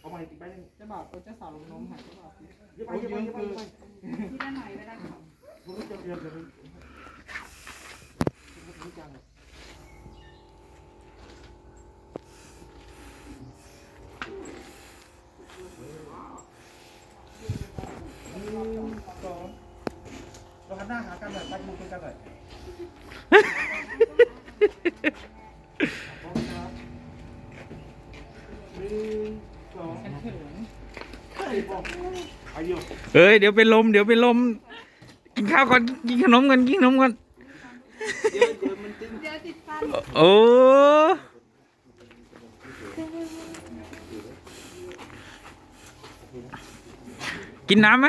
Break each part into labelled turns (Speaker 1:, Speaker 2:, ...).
Speaker 1: เอาใหม่อีกใบหนึง
Speaker 2: เจ้าบ่าวเออเจ้าสาวลงนมหายเจ้าบ่าว
Speaker 1: เยอะไปเยอะไปเยอะไปเยอะไป
Speaker 3: ที่ด้านไหนไปด้านขา
Speaker 1: ผมก็จะเรียนเดี๋ยวนี้ไม่จังหนึ่งสองเราหันหน้าหากันหน่อยไปมุมเกันหน่อยพร้อมครับห นึ่งสอง
Speaker 2: ฉันเขิน
Speaker 1: เฮ้ยบอกอายุ
Speaker 4: เอ้ยเดี๋ยวเป็นลมเดี๋ยวเป็นลม กินข้าวก่อนกินขนมก่อนกินขนมก่อน
Speaker 1: เดี๋ยวเดี๋ยวมันตึง
Speaker 3: เดี๋ยวติดฟัน
Speaker 4: โอ้กินน้ำไหม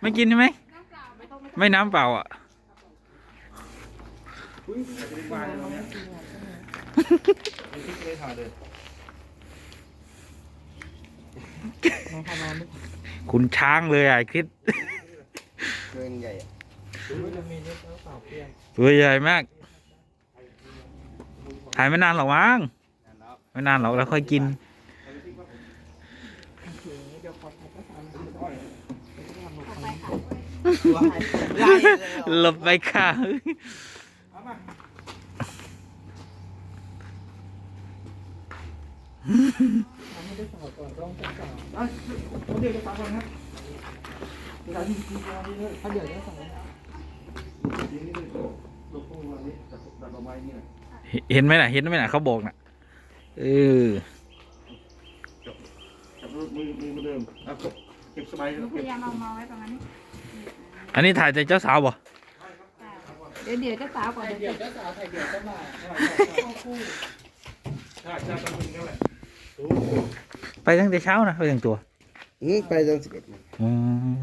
Speaker 4: ไม่กินใช่ไหม
Speaker 3: ไม่
Speaker 4: น้ำเปล่าอะ
Speaker 1: อุ้ยจะเป็นวายแล้วเนี่ยมันคิดเลย
Speaker 2: น้องพานอนลูก
Speaker 4: คุณช้างเลยอะคิด
Speaker 1: เกินใหญ่
Speaker 4: ตัวใหญ่มากถ่ายไม่นานหรอกมั้งไม่นานหรอกแล้วค่อยกิน
Speaker 2: หลง
Speaker 3: ต่อ
Speaker 2: ไป
Speaker 3: ค่ะ
Speaker 4: ไปค่ะ
Speaker 1: เอามา
Speaker 2: ทำให้เจ้าสาวก่อนร้องเจ้าสาว
Speaker 1: เอาคนเดียวจะตามกันครับเวลาที่กินยานี่เลย
Speaker 2: ถ้าเดี๋ยวเจ้าสาว
Speaker 1: กินนี่เลยหลบพวกวันนี้ตัดตัดดอกไม้นี่แหละ
Speaker 4: เห็นไหมน่ะ เห็นไหมน่ะเขาบอกน่ะเออ
Speaker 1: จับมือมือมือเหมือนเดิมเอาเก็บสบาย
Speaker 3: หนู
Speaker 1: เก็
Speaker 3: พ
Speaker 1: บ
Speaker 3: ยายามเอามาไว้ตรงนั้น
Speaker 4: อันนี้ถ่ายแต่เจ้าสาวบ่
Speaker 3: เดี๋ยวเดี๋ยวเจ้าสาวก่อน
Speaker 2: ถ่าย
Speaker 3: เดี๋
Speaker 2: เดี๋
Speaker 3: ย
Speaker 2: ยววเจ้าสาวถ่ายเดี๋ยวเจ้าบ่าว
Speaker 1: เข้าคู่ใช่ใช่ต้องเป็นกันแหละ
Speaker 4: ไปตั้งแต่เช้านะไปแต่งตัว
Speaker 5: อืมไปตอนสิบเอ็ดโมง
Speaker 4: อืม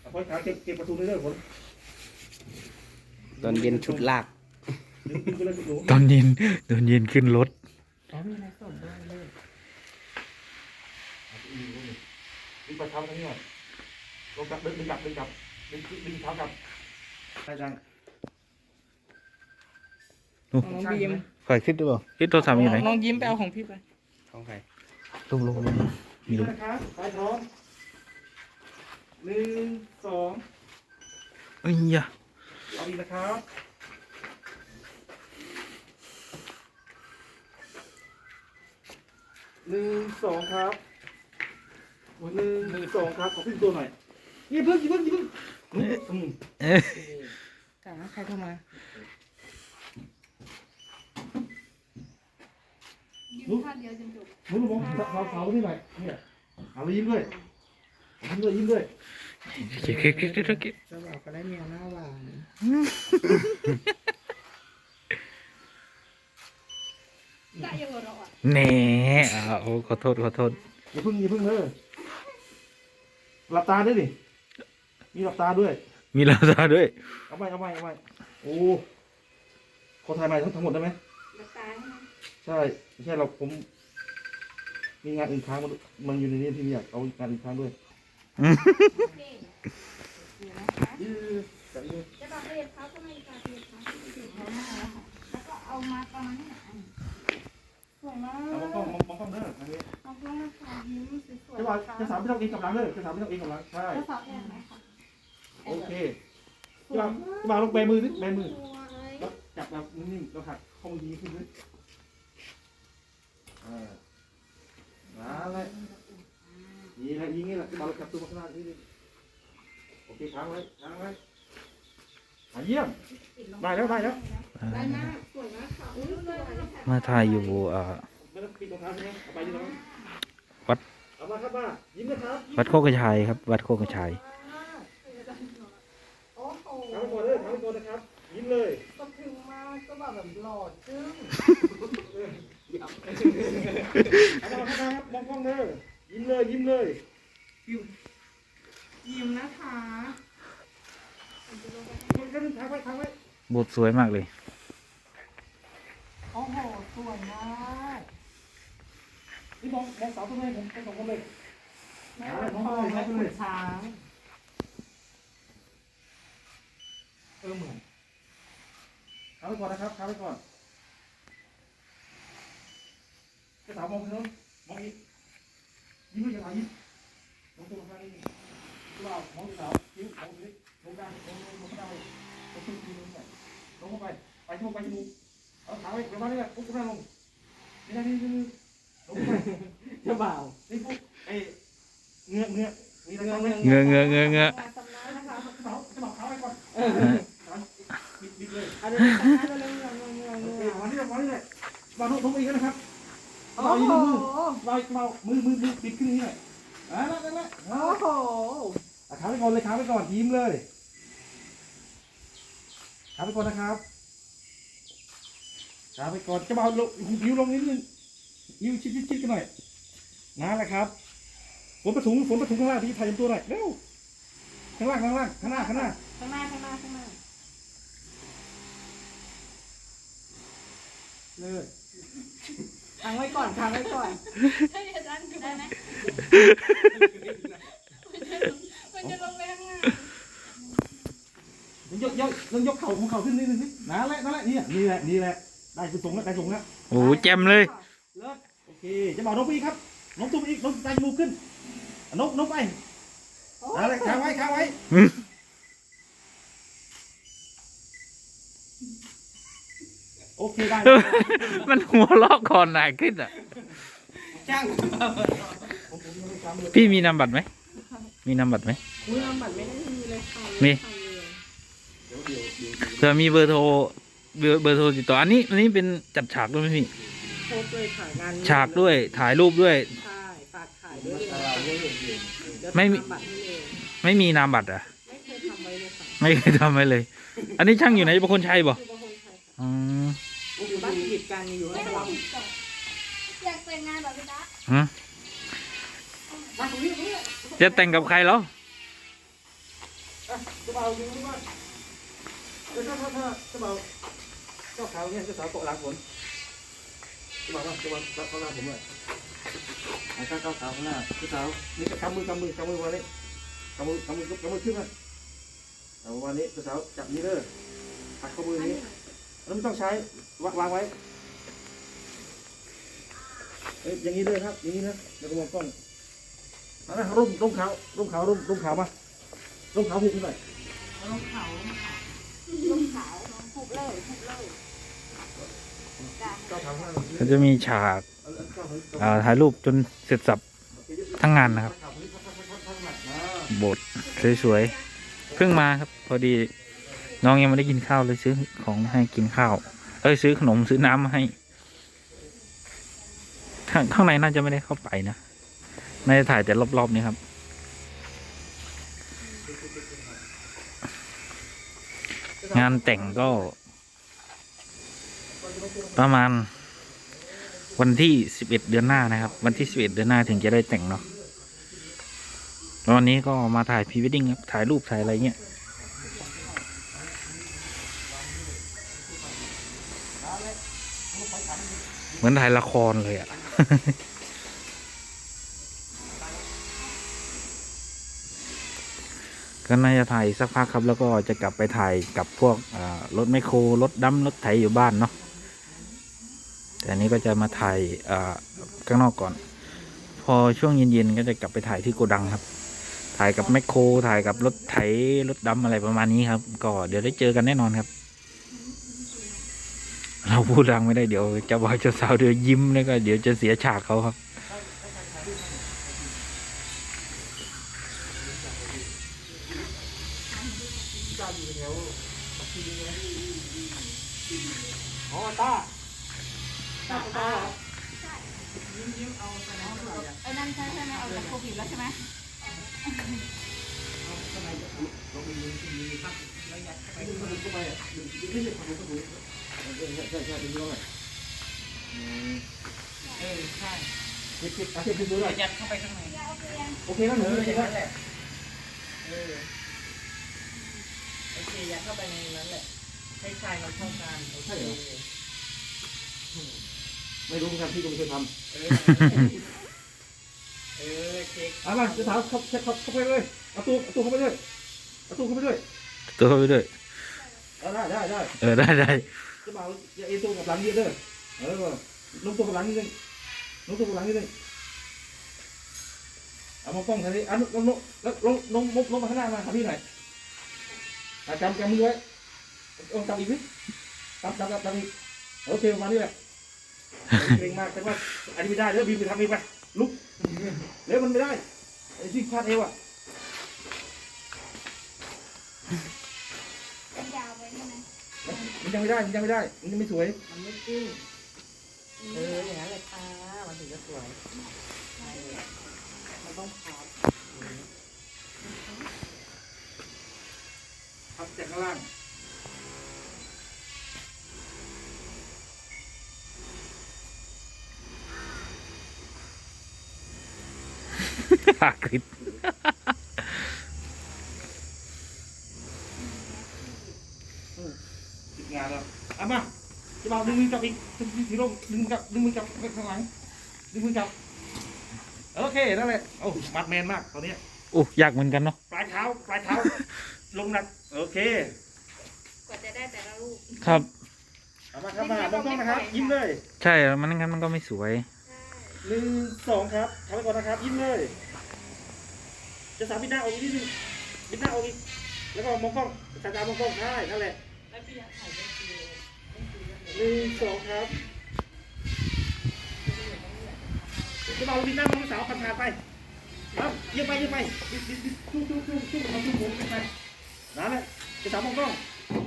Speaker 1: เอาพอขาเก็บเก็บประตูเรื่อยๆคน
Speaker 5: ตอนเย็นชุดลาก
Speaker 1: ดึงไปเลยหนู
Speaker 4: ตอนเย็นตอนเย็นขึ้นรถ
Speaker 2: อ๋อมีอะไรสดด้วยเลย
Speaker 1: ดึงไปเท้าทั้งนี้หน่อยลงกลับดึงดึงกลับดึงกลับดึงดึงเท้ากลับได้จัง
Speaker 2: น้องบีม
Speaker 4: คอยคิดดูบ่คิดโทรศัพท์อยู่ไหน
Speaker 2: น้องยิ้มไปเอาของพี่ไป
Speaker 5: ของใคร
Speaker 4: ลงลงลงมีลง
Speaker 1: นะครับไปพร้อมหนึ่งสอง
Speaker 4: เอ้ยยะ
Speaker 1: เอาอีนะครับหนึ่งสองครับหนึ่งหนึ่งสองครับขอขึ้นตัวหน่อยยี่เพิ่งยี่เพิ่งยี่เพิ่ง
Speaker 4: เอ้ย
Speaker 2: จ๋าใครโทรมา
Speaker 3: ยืมท่าเดียวจนจบ
Speaker 1: หมุนมองเสาเสาที่ไหนเนี่ยเอาเลยยิ้มด้วยยิ้มด้วยยิ้มด้วย
Speaker 4: คิดคิดคิดคิดคิด
Speaker 2: เจ้าบ่าวก็ได้เมียหน้าหวาน
Speaker 3: ได้ยังหัวเราะอะ
Speaker 4: แหน่อ่าโอ้ขอโทษขอโทษ
Speaker 1: อย่าเพิ่งอย่าเพิ่งเออหลับตาด้วยดิมีหลับตาด้วย
Speaker 4: มีลาซาด้วย
Speaker 1: เอาไปเอาไปเอาไปโอ้ขอถ่ายใหม่ทั้งทั้งหมดได้ไหม
Speaker 3: หลับตา ใช่ไหม
Speaker 1: ใช่ไม่ใช่เราผมมีงานอื่นค้างมันมันอยู่ในนี้ที่ไม่อยากเอางานอื่นค้างด้วย
Speaker 3: โอเคเดี๋ยวนะคะ
Speaker 1: ยืดจับยืด
Speaker 3: จะบอกเรียนเขาก็ไม่กล้าเรียนเขาที่ถึงเขาหน้าแล้วค่ะแล้วก็เอามาประมาณนี้อะสวยมาก
Speaker 1: เอามองกล้องมองมองกล้องเด้ออันนี้
Speaker 3: เอากล้องมาถ่ายยิ้มสวย
Speaker 1: จะ
Speaker 3: ๆ
Speaker 1: ว่า
Speaker 3: นะคะ
Speaker 1: จะสามไม่ต้องเองกับหลังเด้อจะสามไม่ต้องเองกับหลังใช่
Speaker 3: เจ้าสาวแอนไหมคะ
Speaker 1: โอเคจะว่าจะว่าลงแบมือนิดแบมือ
Speaker 3: สวย
Speaker 1: แล้วจับแบบนิ่งๆแล้วหักข้อมือดีขึ้นด้วย อ่ามาเลยนี่แหละยิงนี่แหละที่เราจับตัวมาข้างหน้านี่โอเคค้างไว้ค้างไว้อะเยี่ยมได้แล้วได้แล้ว
Speaker 3: ได้มากสวยมากค่ะอุ้ยสวยค่ะ
Speaker 4: มาถ่ายอยู่อ่า
Speaker 1: ไม่ต้องปิดรองเท้าใช่ไหมเอาไปดีแล้ว
Speaker 4: วัด
Speaker 1: เอามาครับป้ายิ้มนะครับ
Speaker 4: วัดโคกกระชายครับ วัดโคกกระชาย
Speaker 3: โอ้โห
Speaker 1: ทำไปก่อนเลยทำไปก่อนนะครับยิ้มเลย
Speaker 2: ก็ถึงมากก็แบบแบบหล่อจึ้ง
Speaker 1: เอามาครับมองกล้องเลยยิ้มเลยยิ้มเลย
Speaker 2: ยิ้มนะคะ
Speaker 1: มันก็ทางไว้ทางไว้
Speaker 4: บทสวยมากเลย
Speaker 2: โอ้โห สวยมาก
Speaker 1: นี่มองมองสาวตรงไหนผมไปสองคนเลย
Speaker 2: แม่ทองแม่ขุนช้าง
Speaker 1: เออเหมือนทำไปก่อนนะครับทำไปก่อนกระสาวมองไปโน้นมองอีกยิ้มด้วยกระสาวยิ้มมองตัวข้างนี้ กระสาวมองกระสาวยิ้มมองนี้ลงได้ลงลงลงได้ลงขึ้นทีนึงไปลงเข้าไปไปจมูกไปจมูกเอาขาไว้ประมาณนี้แหละปุ๊บขึ้นมาลงนี่นะนี่นี่นี่ลงไป
Speaker 2: เจ้าบ่าว
Speaker 1: นี่ปุ๊บไอ้เงือกเงือกมีอะไรบ้างไหม
Speaker 4: เงือเงือเงือเงือ
Speaker 3: มาสำนักนะคะ
Speaker 1: กระสาวกระสาวขาไว้ก่อนบิดบิดเลย
Speaker 2: เอาเดี๋ยวทำงานเร็วๆเร็วๆเร็วๆ
Speaker 1: โอ
Speaker 2: เร็ว
Speaker 1: เคมาที่มาที่เลยมาทุบทุบอีกนะครับ
Speaker 2: ๆ
Speaker 1: เอา
Speaker 2: โอ้
Speaker 1: อีก
Speaker 2: โห
Speaker 1: มือเราเรามือมือมือปิดขึ้นนี่หน่อยอ่านั่นนั่นนั่น
Speaker 2: โอ้โห
Speaker 1: อะขาไปก่อนเลยขาไปก่อนยิ้มเลยขาไปก่อนนะครับขาไปก่อนจะมาเอาลงยิ้วลงนิดนึงยิ้วชิดชิดชิดกันหน่อยนั่นแหละครับฝนประถุงฝนประถุงข้างล่างที่ถ่ายตัวหน่อยเร็วข้างล่างข้างล่างข้างหน้าข้างหน้า
Speaker 2: ข้างหน้าข้างหน้าข้างหน้า
Speaker 1: เลย
Speaker 2: ค้างไว้ก่อนค้างไว้ก่อน
Speaker 3: ได้ไหมมันจะลงไปข้างหน้า
Speaker 1: ยกยกยกยกเข่าของเข่าขึ้นนิดนึงสินั่นแหละนั่นแหละนี่นี่แหละนี่แหละได้คือส่งแล้วได้ส่งแล้ว
Speaker 4: โอ้โหแจ่มเลย
Speaker 1: เลิศโอเคจะบอกนกไปอีกครับนกตุ้มอีกนกใจมูกขึ้นอะนกนกไปอะไรค้างไว้ค้างไว้
Speaker 4: อืม
Speaker 1: โอเคได้
Speaker 4: มันหัวลอกคอนหนาขึ้นอะ
Speaker 5: จ้าง
Speaker 1: ผมผมยังไม่ซ้ำเลย
Speaker 4: พี่มีนามบัตรไหม มีนามบัตรไหม
Speaker 2: อุ้ยลำบัตรไม่ได้มีเลยค่ะ
Speaker 4: มี
Speaker 2: ทำเลย
Speaker 1: เดี๋ยวเดี๋ยวเดี๋ยว
Speaker 4: เผื่อมีเบอร์โทรเบอร์เบอร์โทรติดต่อ อันนี้อันนี้เป็นจัดฉากด้วยไหมพี่
Speaker 2: โพสต์เลยค่ะงานนี้
Speaker 4: ฉากด้วย ถ่ายรูปด้วย
Speaker 2: ใช่ฝากขายด้วยเลย
Speaker 1: อะไรเดี๋ยวเดี๋ยวเดี๋ยว
Speaker 2: เดี๋ยว
Speaker 4: ไม่มี
Speaker 2: ทำบัตรให้เลย
Speaker 4: ไม่มีนามบัตรอะ
Speaker 2: ไม่เคยทำไว้เลยค่ะ
Speaker 4: ไม่เคยทำไว้เลย อันนี้ช่างอยู่ไหนประคนชัยบ่
Speaker 2: คือบางคนใช่ค่ะ
Speaker 4: อืม
Speaker 2: อยู่บ้านติดกันอยู่ข้างหลัง
Speaker 3: อยากแต่งงานแบบพี่จ๊ะ
Speaker 4: ฮะ
Speaker 1: มาตรงนี้ตรงนี้
Speaker 4: จะแต่งกับใครเหรอ
Speaker 1: อะจะเบาอยู่ที่ว่าเดี๋ยวถ้าถ้าถ้าจะเบาเจ้าขาวเนี่ยเจ้าสาวเกาะหลังฝนจะเบาว่าจะเบารับข้างหน้าผมเลยอะเจ้าเจ้าสาวข้างหน้าเจ้าสาวนี่กำมือกำมือกำมือวันนี้กำมือกำมือกำมือขึ้นมาเอาวันนี้เจ้าสาวจับนี้เลยหักข้อมือนี้ แล้วไม่ต้องใช้วางวางไว้เอ้ยอย่างนี้เลยครับ อย่างนี้นะแล้วก็มองกล้องเอาละร่มร่มขาวร่มขาวร่มร่มขาวมาร่มขาวหุบขึ้นหน่อย
Speaker 2: ลงเขา
Speaker 3: ลูกขาวผูกเลยผูกเลยจ้ะ
Speaker 1: เจ้าขาวข้างหน้า
Speaker 4: ก็จะมีฉาก
Speaker 1: เอาเอาเจ้าขาว
Speaker 4: อ่าถ่ายรูปจนเสร็จสับทั้งงานนะครับ
Speaker 1: ขาวคนนี้พักพักพักพักพักหนักนะ
Speaker 4: โบสถ์สวยๆเพิ่งมาครับ พอดี น้องยังไม่ได้กินข้าวเลยซื้อของมาให้กินข้าว เอ้ยซื้อขนมซื้อน้ำมาให้ ข้างข้างในน่าจะไม่ได้เข้าไปนะน่าจะถ่ายแต่รอบๆนี้ครับ งานแต่งก็ ประมาณ วันที่สิบเอ็ดเดือนหน้านะครับ วันที่สิบเอ็ดเดือนหน้าถึงจะได้แต่งเนาะแล้ววันนี้ก็มาถ่ายพรีเวดดิ้งครับถ่ายรูปถ่ายอะไรเงี้ย เห มือนถ่ายละครเลยอะ่ะก็น่าจะถ่ายสักพักครับ แล้วก็จะกลับไปถ่ายกับพวกรถไมคโครรถดำรถไถอยู่บ้านเนาะแต่อันนี้ก็จะมาถ่ายข้างนอกก่อน พอช่วงเย็นๆก็จะกลับไปถ่ายที่โกดังครับ ถ่ายกับแมคโครถ่ายกับรถไถรถดำอะไรประมาณนี้ครับ ก็เดี๋ยวได้เจอกันแน่นอนครับ เราพูดดังไม่ได้เดี๋ยวจะบ่าวเจะสาวเดี๋ยวยิ้มแล้วก็เดี๋ยวจะเสียฉากเขาครับ
Speaker 1: อ๋อตา
Speaker 2: ตาตา
Speaker 3: ไอ้นั่นใช่ใช่ไหมเอาจากโควิดแล้วใช่ไหม
Speaker 1: ไปดูมันเข้าไปอะดูที่นี่ความรู้สึก ใช่ใช่ใช่ดูด้วยอืม
Speaker 2: เออใช่
Speaker 1: คิดคิดอะคิดคิดดูด้วย
Speaker 2: ยัดเข้าไปข้างใน
Speaker 3: จะเอาเปลี่ยน
Speaker 1: โอเคนะหนู
Speaker 2: เออ
Speaker 1: โอ
Speaker 2: อ
Speaker 1: เค
Speaker 2: ย่าง
Speaker 1: นะ
Speaker 2: นั้นแหละเออโอเคยัดเข้าไปในนั้นแหละให้ชายมันเข้ากันโอเค
Speaker 1: ไม่รู้เหมือนกันพี่ก็ไม่เคยทำ
Speaker 2: เออเออเช็ค
Speaker 1: เอามาจะถามเข้าเข้าเข้าไปเลยเอาตู้เอาตู้เข้าไปเลยเอาตู้เข้าไปเลย
Speaker 4: ตัวเข้าไปด้วย
Speaker 1: เอาได้ได้ได้
Speaker 4: เออได้ได้
Speaker 1: จะบอกอย่าเอตู้กับหลังเยอะเด้อเออลงตัวกับหลังนิดนึงลงตัวกับหลังนี่เลยเอามองกล้องทางนี้อะลงลงลงลงลงลงลงมาข้างหน้ามาหาพี่หน่อยอะจำจำมือไว้ลองจำอีกนิดจำจำจำจำอีกโอเคประมาณนี้แหละเก่งมากแต่ว่าอันนี้ไม่ได้เดี๋ยวบีมไปทำเองไปลุกเร็วมันไม่ได้ไอ้ที่พลาดเอวอะ
Speaker 3: มั
Speaker 1: นยังไม่ได้มันยังไม่ได้ มันยังไม่สวย
Speaker 2: มันไม่กิ้งเอออย่างนั้นเลยค่ะมันถึงจะสวยใช่เลยมันต้องพับ
Speaker 1: พับจากข้างล่าง
Speaker 4: หาคลิป
Speaker 1: งานแล้วเอามาจะมาดึงมือจับอีกดึงทีลงดึงมือจับดึงมือจับข้างหลัง ดึงมือจับโอเคนั่นแหละโอ้มัดแมนมากตอนนี้
Speaker 4: โอ้ยากเหมือนกันเนาะ
Speaker 1: ปลายเท้าปลายเท้า ลงหนักโอเค
Speaker 3: กว่าจะได้แต่ละลูก
Speaker 4: ครับ
Speaker 1: เอามาครับมามองกล้องนะครับ ยิ้มเลย
Speaker 4: ใช่มันงั้นมันก็ไม่สวย
Speaker 3: ใช่
Speaker 1: หนึ่งสองครับทำไปก่อนนะครับ ยิ้มเลย จะสามบิดหน้าออกอีกนิดนึงบิดหน้าออกอีกแล้วก็มองกล้องสายตามองกล้องใช่นั่นแหละ
Speaker 2: แล้วพี่อยากถ่ายเป็นคือเป็นคือเรื่อง
Speaker 1: หนึ่งสองครับจะมาบิดหน้ามองสาวผ่านาไปครับเยี่ยมไปเยี่ยมไปบิดบิดบิดจุ้งจุ้งจุ้งจุ้งเอาจุ้งผมไปนั่นแหละจะสาวมองกล้อง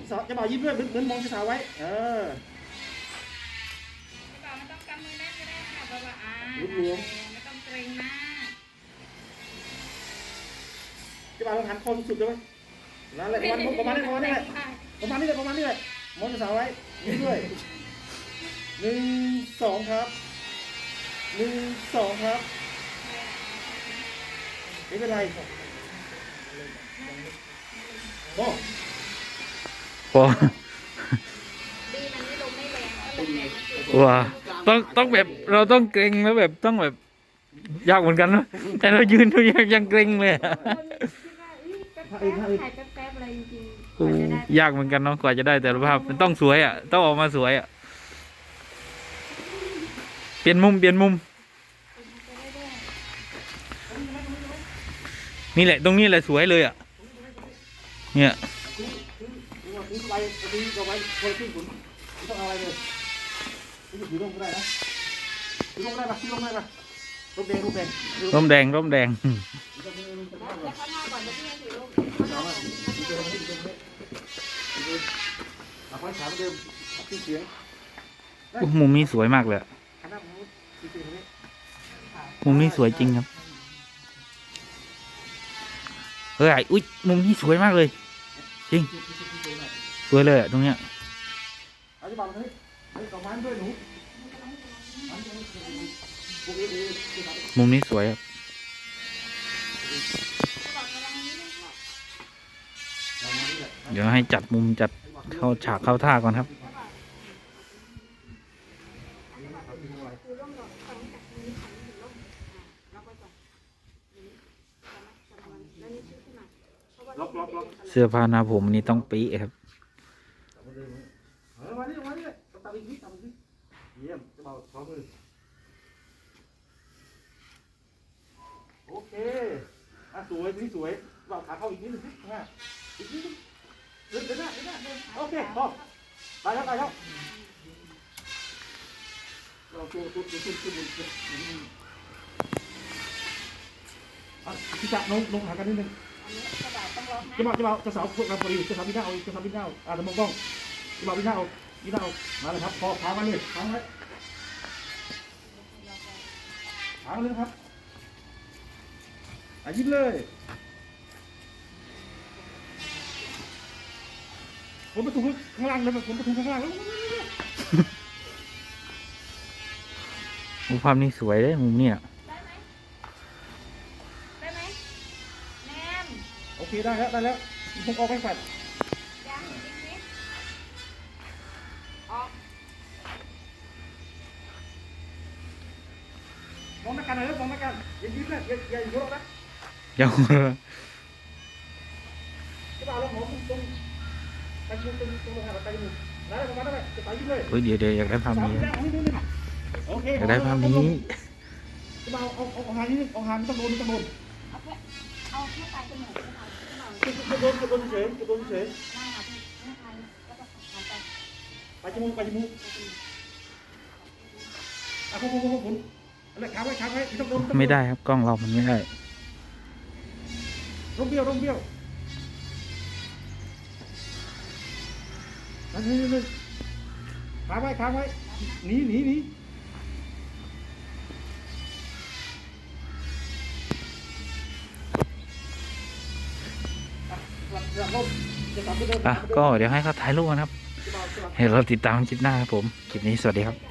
Speaker 1: สาวจะบ่าวยิ้มด้วยเหมือนเหมือนมองจะสาวไว้ เออ
Speaker 3: พี่บ่าวไม่ต้องกำมือแน่นก็ได้ค่ะบ่าวอ่าไม่ต้องเกรงมาก
Speaker 1: จะบ่าวลองหันคอสุดๆเลยไหมนั่นแหละประมาณประมาณนี้ประมาณนี้แหละ ประมาณนี้เลยประมาณนี้เลยมองจะสาวไว้ยิ้มด้วยหนึ่งสองครับหนึ่งสองครับไม่เป็นไรโอ้
Speaker 4: พอ
Speaker 3: ดีมันไม่ลงไม่แรงถ้าลงแรงก็คือ
Speaker 4: ว้าต้องต้องแบบเราต้องเกรงแล้วแบบต้องแบบยากเหมือนกันนะแต่เรายืนดูยังยังเกรงเลยอะ
Speaker 3: คนคิดว่าเอ้ยแป๊บๆถ่ายแป๊บ
Speaker 4: ยากเหมือนกันเนาะกว่าจะได้แต่ละภาพมันต้องสวยอะ ต้องออกมาสวยอะ เปลี่ยนมุมเปลี่ยนมุม นี่แหละ ตรงนี้แหละสวยเลยอะ เนี่ย
Speaker 1: ถือว่าถือไปถือเอาไว้คนขึ้นขุนไม่ต้องเอาอะไรเลยถือถือลงก็ได้นะถือลงได้ปะถือลงได้ปะรูปแดงรูปแดง
Speaker 4: ร่มแดงร่มแดง
Speaker 3: เข้าหน้าก่อนจะพี่ให้ถือลูกเข้าหน้าก่อน
Speaker 1: เอาไว้ขาเดิมขึ้นเสียง
Speaker 4: โอ้มุมนี้สวยมากเลยอะ
Speaker 1: ขนาดนี้ขึ้นเสียงนี้
Speaker 4: มุมนี้สวยจริงครับเฮ้ยอุ้ยมุมนี้สวยมากเลย จริงสวยเลยอะตรงเนี้ย
Speaker 1: เอาจะบอกเลยเฮ้ยต่อมาด้วยหนู
Speaker 4: มุมนี้สวยครับ เดี๋ยวให้จัดมุมจัดเข้าฉากเข้าท่าก่อนครับ
Speaker 3: เสื้
Speaker 4: อผ้าหน้าผมนี่ต้องปี๊ครับ
Speaker 1: โอเคอะสวยนี่สวยเบาขาเข้าอีกนิดนึงสิข้างหน้าอีกนิดนึง ดินเดินหน้าเดินหน้าโอเคพอไปแล้วไปแล้วเราตัวตัวตัวขึ้นขึ้นบนอะพี่จับลงลงหากันนิดนึง
Speaker 3: อันนี้กระดาษต้องล็อกนะ
Speaker 1: จะบอกจะบอกจะสาวพวกเราพอดีจะสาวพี่หน้าเอาจะสาวพี่หน้าเอาอ่าจะมองกล้องจะบอกพี่หน้าเอาพี่หน้าเอามาเลยครับพอพามาเลยพามาเลยพามาเลยครับอะยิ้มเลย ผมประตูข้างล่างเลยผมประตูข้างล่างแล้ว
Speaker 4: มุมภาพนี้สวยเลยมุมเนี้ย
Speaker 3: ได้ไหมได้ไหมแนม
Speaker 1: โอเคได้แล้วได้แล้วผมออกไปฝัด
Speaker 3: ยังอีกนิดออก
Speaker 1: มองหน้ากันหน่อยแล้วมองหน้ากันอย่ายิ้มนะอย่าอย่าหัวเราะนะ
Speaker 4: ยัง
Speaker 1: จะบอกเราหอมตรงไปตรงตรงตรงตรงหาไปตรงแล้วประมาณนั้น เลย
Speaker 4: เฮ้ยเดี๋ยวเดี๋ยวอยากได้ภาพ
Speaker 1: สาม
Speaker 4: นี้
Speaker 1: พี่หน้าของนี่นี่นี่โอเค
Speaker 4: อยากได้ภาพนี้
Speaker 1: จะมาเอาเอาเอาหางนิดนึงเอาหางไม่ต้องโดนไม่ต้องโดน
Speaker 3: เอาแค่เอาแค่ปลายจมูกก็พอที่เรา
Speaker 1: จะโดนจะโดนเฉยจะโดนเฉย
Speaker 3: ได้ค่ะพี่ไม่ทันแล้วก็ทานไป
Speaker 1: ไปจมูกไปจมูกอะผมผมผมผมอะไรค้างไว้ค้างไว้ไม่ต้องโดนต้องโน
Speaker 4: ไม่ได้ครับกล้องเรามันไม่ได้
Speaker 1: ร่มเบี้ยวร่มเบี้ยว อันนี้นี่ค้างไว้ค้างไว้หนีหนีหนีอะก็เดี๋
Speaker 4: ยวให้เขาถ่ายรูปนะครับ ให้เราติดตามคลิปหน้าครับผม คลิปนี้สวัสดีครับ